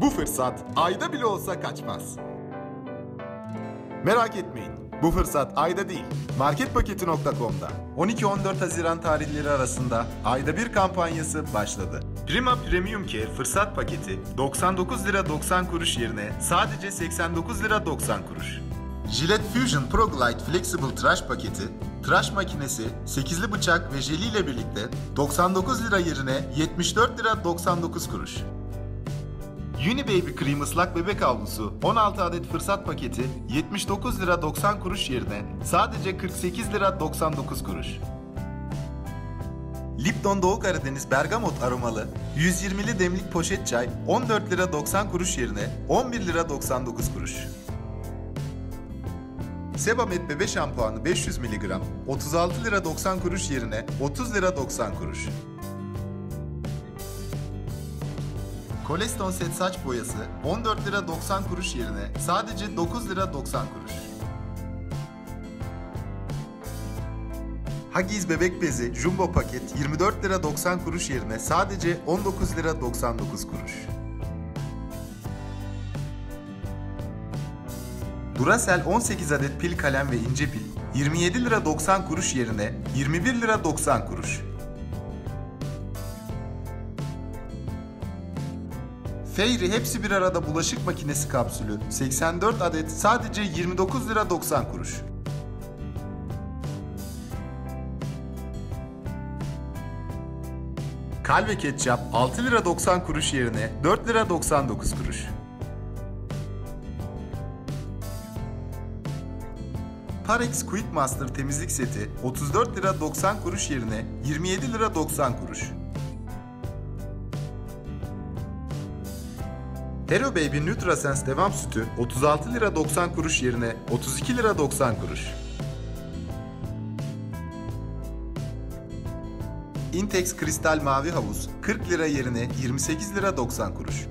Bu fırsat ayda bile olsa kaçmaz. Merak etmeyin. Bu fırsat ayda değil, marketpaketi.com'da. 12-14 Haziran tarihleri arasında ayda bir kampanyası başladı. Prima Premium Care fırsat paketi 99 lira 90 kuruş yerine sadece 89 lira 90 kuruş. Gillette Fusion Pro Glide Flexible tıraş paketi, tıraş makinesi, 8'li bıçak ve jeli ile birlikte 99 lira yerine 74 lira 99 kuruş. Unibaby Cream ıslak bebek havlusu 16 adet fırsat paketi 79 lira 90 kuruş yerine sadece 48 lira 99 kuruş. Lipton Doğu Karadeniz Bergamot aromalı 120'li demlik poşet çay 14 lira 90 kuruş yerine 11 lira 99 kuruş. Sebamed bebe şampuanı 500 mg 36 lira 90 kuruş yerine 30 lira 90 kuruş. Koleston set saç boyası 14 lira 90 kuruş yerine sadece 9 lira 90 kuruş. Huggies bebek bezi jumbo paket 24 lira 90 kuruş yerine sadece 19 lira 99 kuruş. Duracell 18 adet pil kalem ve ince pil 27 lira 90 kuruş yerine 21 lira 90 kuruş. Fairy hepsi bir arada bulaşık makinesi kapsülü 84 adet sadece 29 lira 90 kuruş. Kalve ketçap 6 lira 90 kuruş yerine 4 lira 99 kuruş. Parex Quick Master temizlik seti 34 lira 90 kuruş yerine 27 lira 90 kuruş. Hero Baby Nutrasense devam sütü 36 lira 90 kuruş yerine 32 lira 90 kuruş. Intex Kristal Mavi Havuz 40 lira yerine 28 lira 90 kuruş.